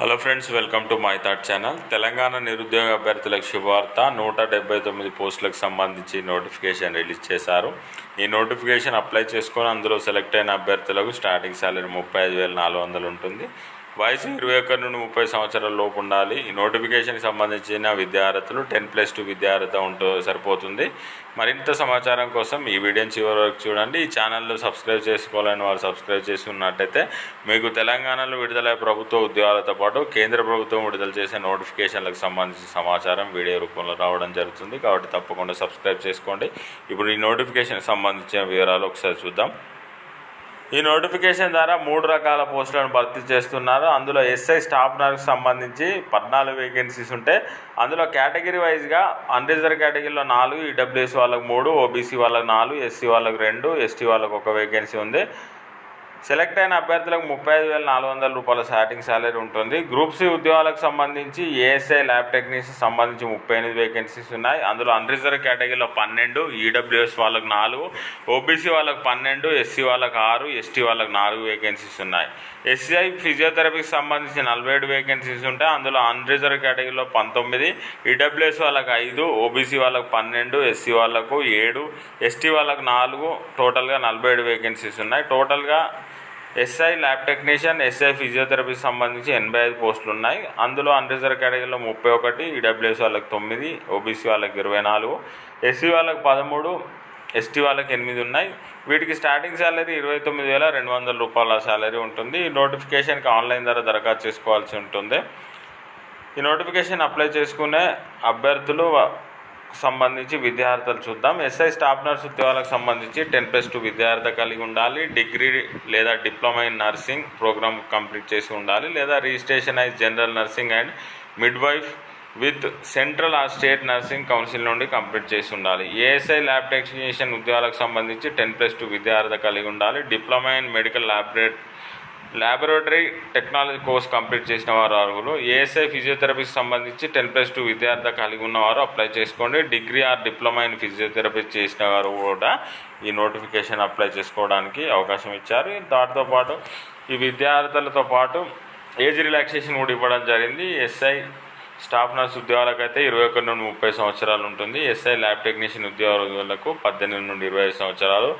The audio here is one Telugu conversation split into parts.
Hello friends welcome to my thought channel Telangana నిరుద్యోగ అభ్యర్థులకు శుభవార్త. నూట డెబ్బై తొమ్మిది పోస్టులకు సంబంధించి నోటిఫికేషన్ రిలీజ్ చేశారు. ఈ నోటిఫికేషన్ అప్లై చేసుకొని అందులో సెలెక్ట్ అయిన అభ్యర్థులకు స్టార్టింగ్ సాలరీ ముప్పై ఐదు వేల నాలుగు వందలు ఉంటుంది. వయసు ఇరవై ఒకటి నుండి ముప్పై సంవత్సరాల లోపు ఉండాలి. ఈ నోటిఫికేషన్కి సంబంధించిన విద్యార్థులు టెన్ ప్లస్ టూ విద్యార్థి ఉంటూ సరిపోతుంది. మరింత సమాచారం కోసం ఈ వీడియోని చివరి వరకు చూడండి. ఈ ఛానల్లో సబ్స్క్రైబ్ చేసుకోవాలని వారు సబ్స్క్రైబ్ చేసుకున్నట్టయితే మీకు తెలంగాణలో విడుదల ప్రభుత్వ ఉద్యోగాలతో పాటు కేంద్ర ప్రభుత్వం విడుదల చేసే నోటిఫికేషన్లకు సంబంధించిన సమాచారం వీడియో రూపంలో రావడం జరుగుతుంది. కాబట్టి తప్పకుండా సబ్స్క్రైబ్ చేసుకోండి. ఇప్పుడు ఈ నోటిఫికేషన్కి సంబంధించిన వివరాలు ఒకసారి చూద్దాం. ఈ నోటిఫికేషన్ ద్వారా మూడు రకాల పోస్టులను భర్తీ చేస్తున్నారు. అందులో ఎస్ఐ స్టాఫ్ నర్స్కి సంబంధించి పద్నాలుగు వేకెన్సీస్ ఉంటాయి అందులో కేటగిరీ వైజ్గా అన్రిజర్వ్ కేటగిరీలో నాలుగు ఈడబ్ల్యూఎస్ వాళ్ళకు మూడు ఓబీసీ వాళ్ళకు నాలుగు ఎస్సీ వాళ్ళకు రెండు ఎస్టీ వాళ్ళకు ఒక వేకెన్సీ ఉంది. సెలెక్ట్ అయిన అభ్యర్థులకు ముప్పై ఐదు వేల నాలుగు వందల రూపాయల స్టార్టింగ్ శాలరీ ఉంటుంది. గ్రూప్ సి ఉద్యోగాలకు సంబంధించి ఏఎస్ఐ ల్యాబ్ టెక్నీషియన్ సంబంధించి ముప్పై ఎనిమిది వేకెన్సీస్ ఉన్నాయి. అందులో అన్రిజర్వ్ కేటగిరీలో పన్నెండు ఈడబ్ల్యూఎస్ వాళ్ళకి నాలుగు ఓబీసీ వాళ్ళకు పన్నెండు ఎస్సీ వాళ్ళకు ఆరు ఎస్టీ వాళ్ళకు నాలుగు వేకెన్సీస్ ఉన్నాయి. ఎస్సీఐ ఫిజియోథెరపీకి సంబంధించి నలభై ఏడు వేకెన్సీస్ ఉంటాయి. అందులో అన్రిజర్వ్ కేటగిరీలో పంతొమ్మిది ఈడబ్ల్యూఎస్ వాళ్ళకు ఐదు ఓబీసీ వాళ్ళకు పన్నెండు ఎస్సీ వాళ్ళకు ఏడు ఎస్టీ వాళ్ళకు నాలుగు టోటల్గా నలభై ఏడు వేకెన్సీస్ ఉన్నాయి. టోటల్గా ఎస్ఐ ల్యాబ్ టెక్నీషియన్ ఎస్ఐ ఫిజియోథెరపీకి సంబంధించి ఎనభై ఐదు పోస్టులు ఉన్నాయి. అందులో అన్రిజర్వ్ కేటగిరీలో ముప్పై ఒకటి ఈడబ్ల్యూఎస్ వాళ్ళకి తొమ్మిది ఓబీసీ వాళ్ళకి ఇరవై నాలుగు ఎస్సీ వాళ్ళకి పదమూడు ఎస్టీ వాళ్ళకి ఎనిమిది ఉన్నాయి. వీటికి స్టార్టింగ్ శాలరీ ఇరవై తొమ్మిది వేల రెండు వందల రూపాయల శాలరీ ఉంటుంది. ఈ నోటిఫికేషన్కి ఆన్లైన్ ద్వారా దరఖాస్తు చేసుకోవాల్సి ఉంటుంది. ఈ నోటిఫికేషన్ అప్లై చేసుకునే అభ్యర్థులు సంబంధించి విద్యార్థులు చూద్దాం. ఎస్ఐ స్టాఫ్ నర్స్ ఉద్యోగాలకు సంబంధించి టెన్ ప్లస్ టూ విద్యార్థి కలిగి ఉండాలి. డిగ్రీ లేదా diploma in nursing program complete చేసి ఉండాలి. లేదా రిజిస్ట్రేషనైజ్ general nursing and midwife with central ఆ స్టేట్ నర్సింగ్ కౌన్సిల్ నుండి కంప్లీట్ చేసి ఉండాలి. ఏఎస్ఐ ల్యాబ్ టెక్నీషియన్ ఉద్యోగాలకు సంబంధించి టెన్ ప్లస్ టూ విద్యార్థి కలిగి ఉండాలి. డిప్లొమా ఇన్ మెడికల్ ల్యాబరేట్ ల్యాబొరేటరీ టెక్నాలజీ కోర్స్ కంప్లీట్ చేసిన వారు అర్హులు ఏఎస్ఐ ఫిజియోథెరపీకి సంబంధించి టెన్ ప్లస్ టూ విద్యార్థి కలిగి ఉన్నవారు అప్లై చేసుకోండి. Degree or diploma in physiotherapy చేసిన వారు కూడా ఈ నోటిఫికేషన్ అప్లై చేసుకోవడానికి అవకాశం ఇచ్చారు. దాంతో పాటు ఈ విద్యార్థులతో పాటు ఏజ్ రిలాక్సేషన్ కూడా ఇవ్వడం జరిగింది. ఎస్ఐ స్టాఫ్ నర్స్ అయితే ఇరవై ఒకటి నుండి ముప్పై సంవత్సరాలు ఉంటుంది. ఎస్ఐ ల్యాబ్ టెక్నీషియన్ ఉద్యోగులకు పద్దెనిమిది నుండి ఇరవై సంవత్సరాలు.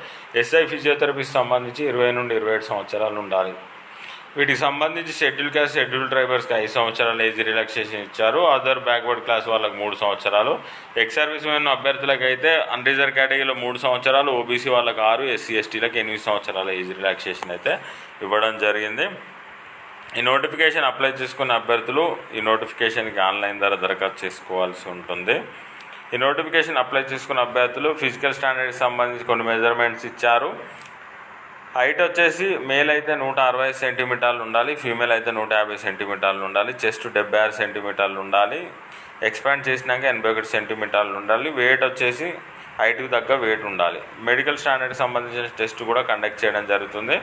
ఎస్ఐ ఫిజియోథెరపీకి సంబంధించి ఇరవై నుండి ఇరవై ఏడు సంవత్సరాలు ఉండాలి. వీటికి సంబంధించి షెడ్యూల్ క్యాస్ట్ షెడ్యూల్ డ్రైవర్స్కి ఐదు సంవత్సరాలు ఏజ్ రిలాక్సేషన్ ఇచ్చారు. అదర్ బ్యాక్వర్డ్ క్లాస్ వాళ్ళకి మూడు సంవత్సరాలు. ఎక్స్ సర్వీస్ మెన్ అభ్యర్థులకు అయితే అన్రిజర్వ్ కేటగిరీలో మూడు సంవత్సరాలు ఓబీసీ వాళ్ళకి ఆరు ఎస్సీ ఎస్టీలకు ఎనిమిది సంవత్సరాల ఏజ్ రిలాక్సేషన్ అయితే ఇవ్వడం జరిగింది. ఈ నోటిఫికేషన్ అప్లై చేసుకున్న అభ్యర్థులు ఈ నోటిఫికేషన్కి ఆన్లైన్ ద్వారా దరఖాస్తు చేసుకోవాల్సి ఉంటుంది. ఈ నోటిఫికేషన్ అప్లై చేసుకున్న అభ్యర్థులు ఫిజికల్ స్టాండర్డ్కి సంబంధించి కొన్ని మెజర్మెంట్స్ ఇచ్చారు. హైట్ వచ్చేసి మేల్ అయితే నూట అరవై సెంటీమీటర్లు ఉండాలి ఫీమేల్ అయితే నూట యాభై సెంటీమీటర్లు ఉండాలి చెస్ట్ డెబ్బై ఆరు సెంటీమీటర్లు ఉండాలి ఎక్స్పాండ్ చేసినాక ఎనభై ఒకటి సెంటీమీటర్లు ఉండాలి వెయిట్ వచ్చేసి హైట్కి తగ్గ వెయిట్ ఉండాలి. మెడికల్ స్టాండర్డ్కి సంబంధించిన టెస్ట్ కూడా కండక్ట్ చేయడం జరుగుతుంది.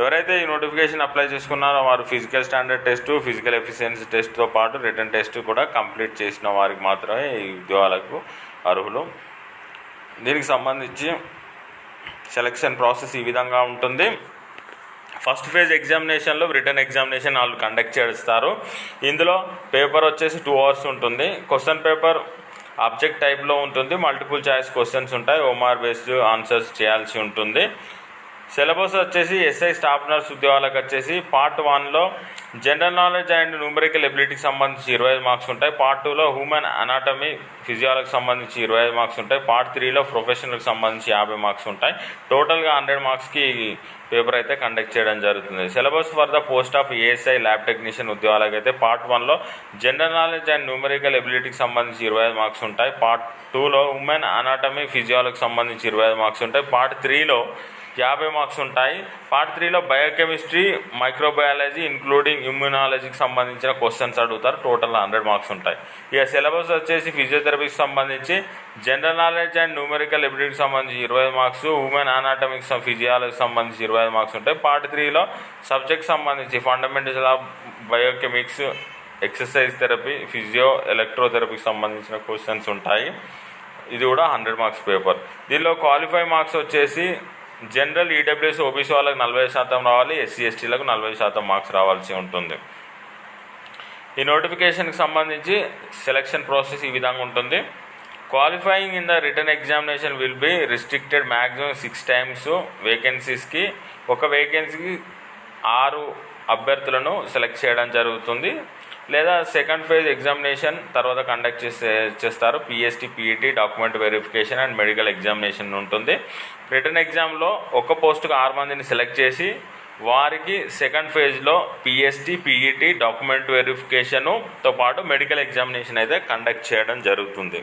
ఎవరైతే ఈ నోటిఫికేషన్ అప్లై చేసుకున్నారో వారు physical standard test physical efficiency టెస్ట్తో పాటు రిటర్న్ టెస్ట్ కూడా కంప్లీట్ చేసిన వారికి మాత్రమే ఈ ఉద్యోగాలకు అర్హులు. దీనికి సంబంధించి సెలక్షన్ ప్రాసెస్ ఈ విధంగా ఉంటుంది. ఫస్ట్ ఫేజ్ ఎగ్జామినేషన్లో రిటర్న్ ఎగ్జామినేషన్ వాళ్ళు కండక్ట్ చేస్తారు. ఇందులో పేపర్ వచ్చేసి టూ అవర్స్ ఉంటుంది. క్వశ్చన్ పేపర్ ఆబ్జెక్ట్ టైప్లో ఉంటుంది. మల్టిపుల్ చాయిస్ క్వశ్చన్స్ ఉంటాయి. ఓమార్ బేస్డ్ ఆన్సర్స్ చేయాల్సి ఉంటుంది. సిలబస్ వచ్చేసి ఎస్ఐ స్టాఫ్ నర్స్ ఉద్యోగాలకు వచ్చేసి పార్ట్ వన్లో జనరల్ నాలెడ్జ్ అండ్ న్యూమరికల్ ఎబిలిటీకి సంబంధించి ఇరవై ఐదు మార్క్స్ ఉంటాయి. పార్ట్ టూలో హ్యూమన్ అనాటమీ ఫిజియాలకు సంబంధించి ఇరవై ఐదు మార్క్స్ ఉంటాయి. పార్ట్ త్రీలో ప్రొఫెషనల్కి సంబంధించి యాభై మార్క్స్ ఉంటాయి. టోటల్గా హండ్రెడ్ మార్క్స్కి పేపర్ అయితే కండక్ట్ చేయడం జరుగుతుంది. Syllabus for the post of ASI lab technician ఉద్యోగాలకు అయితే పార్ట్ వన్లో జనరల్ నాలెడ్జ్ అండ్ న్యూమరికల్ ఎబిలిటీకి సంబంధించి ఇరవై ఐదు మార్క్స్ ఉంటాయి. పార్ట్ టూలో ఉమెన్ అనాటమీ ఫిజియాలకు సంబంధించి ఇరవై ఐదు మార్క్స్ ఉంటాయి. పార్ట్ త్రీలో యాభై మార్క్స్ ఉంటాయి. పార్ట్ త్రీలో బయోకెమిస్ట్రీ మైక్రోబయాలజీ ఇంక్లూడింగ్ ఇమ్యూనాలజీకి సంబంధించిన క్వశ్చన్స్ అడుగుతారు. టోటల్ హండ్రెడ్ మార్క్స్ ఉంటాయి. ఇక సిలబస్ వచ్చేసి ఫిజియోథెరపీకి సంబంధించి జనరల్ నాలెడ్జ్ అండ్ న్యూమెరికల్ ఎబిలిటీకి సంబంధించి ఇరవై మార్క్స్ ఉమెన్ అనాటమిక్స్ ఫిజియాలజీకి సంబంధించి ఇరవై మార్క్స్ ఉంటాయి. పార్ట్ త్రీలో సబ్జెక్ట్ సంబంధించి fundamentals of biomechanics exercise therapy physio ఎలక్ట్రోథెరపీకి సంబంధించిన క్వశ్చన్స్ ఉంటాయి. ఇది కూడా హండ్రెడ్ మార్క్స్ పేపర్. దీనిలో క్వాలిఫై మార్క్స్ వచ్చేసి జనరల్ ఈడబ్ల్యూఎస్ ఓబీసీ వాళ్ళకి నలభై శాతం రావాలి ఎస్సీ ఎస్టీలకు నలభై శాతం మార్క్స్ రావాల్సి ఉంటుంది. ఈ నోటిఫికేషన్కి సంబంధించి సెలక్షన్ ప్రాసెస్ ఈ విధంగా ఉంటుంది. Qualifying in the written examination will be restricted maximum six times వేకెన్సీస్కి ఒక వేకెన్సీకి ఆరు అభ్యర్థులను సెలెక్ట్ చేయడం జరుగుతుంది. లేదా సెకండ్ ఫేజ్ ఎగ్జామినేషన్ తర్వాత కండక్ట్ చేసే చేస్తారు. PST PET document verification and medical examination ఉంటుంది. రిటర్న్ ఎగ్జామ్లో ఒక పోస్టుకు ఆరు మందిని సెలెక్ట్ చేసి వారికి సెకండ్ ఫేజ్లో పిఎస్టీ పీఈటీ డాక్యుమెంట్ వెరిఫికేషనుతో పాటు మెడికల్ ఎగ్జామినేషన్ అయితే కండక్ట్ చేయడం జరుగుతుంది.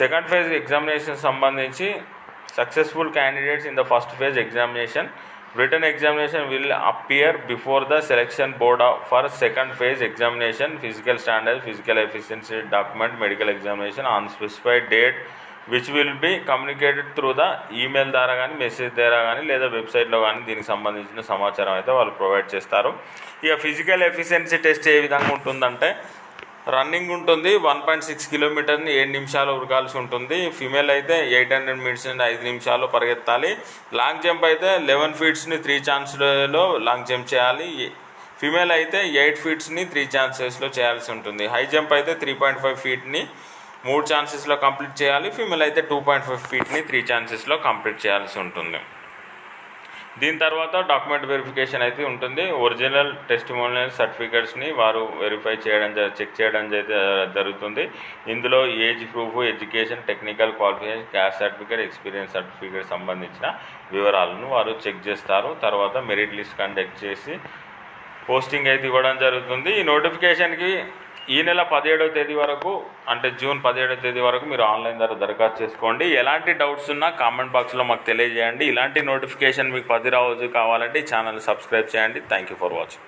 సెకండ్ ఫేజ్ ఎగ్జామినేషన్ సంబంధించి successful candidates in the first phase examination written examination will appear before the selection board for second phase examination physical standard physical efficiency document medical examination on specified date which will be communicated through the email ద్వారా కానీ మెసేజ్ ద్వారా కానీ లేదా వెబ్సైట్లో కానీ దీనికి సంబంధించిన సమాచారం అయితే వాళ్ళు ప్రొవైడ్ చేస్తారు. ఇక ఫిజికల్ ఎఫిషియన్సీ టెస్ట్ ఏ విధంగా ఉంటుందంటే రన్నింగ్ ఉంటుంది వన్ పాయింట్ సిక్స్ కిలోమీటర్ని ఏడు నిమిషాలు ఉరకాల్సి ఉంటుంది. ఫిమేల్ అయితే ఎయిట్ హండ్రెడ్ మినిట్స్ నుండి ఐదు నిమిషాలు పరిగెత్తాలి. లాంగ్ జంప్ అయితే లెవెన్ ఫీట్స్ని త్రీ ఛాన్స్లో లాంగ్ జంప్ చేయాలి. ఫిమేల్ అయితే ఎయిట్ ఫీట్స్ని త్రీ ఛాన్సెస్లో చేయాల్సి ఉంటుంది. హై జంప్ అయితే త్రీ పాయింట్ ఫైవ్ ఫీట్ని మూడు ఛాన్సెస్లో కంప్లీట్ చేయాలి. ఫిమేల్ అయితే టూ పాయింట్ ఫైవ్ ఫీట్ని త్రీ ఛాన్సెస్లో కంప్లీట్ చేయాల్సి ఉంటుంది. దీని తర్వాత డాక్యుమెంట్ వెరిఫికేషన్ అయితే ఉంటుంది. ఒరిజినల్ టెస్టిమోనియల్ సర్టిఫికేట్స్ని వారు వెరిఫై చేయడం జ- చెక్ చేయడం జరుగుతుంది. ఇందులో age proof education technical qualification caste certificate experience certificate సంబంధించిన వివరాలను వారు చెక్ చేస్తారు. తర్వాత మెరిట్ లిస్ట్ కండక్ట్ చేసి పోస్టింగ్ అయితే ఇవ్వడం జరుగుతుంది. ఈ నోటిఫికేషన్కి ఈ నెల పదిహేడవ తేదీ వరకు అంటే జూన్ పదిహేడవ తేదీ వరకు మీరు ఆన్లైన్ ద్వారా దరఖాస్తు చేసుకోండి. ఎలాంటి డౌట్స్ ఉన్నా కామెంట్ బాక్స్లో మాకు తెలియజేయండి. ఇలాంటి నోటిఫికేషన్ మీకు పది రోజు కావాలంటే ఈ ఛానల్ సబ్స్క్రైబ్ చేయండి. Thank you for watching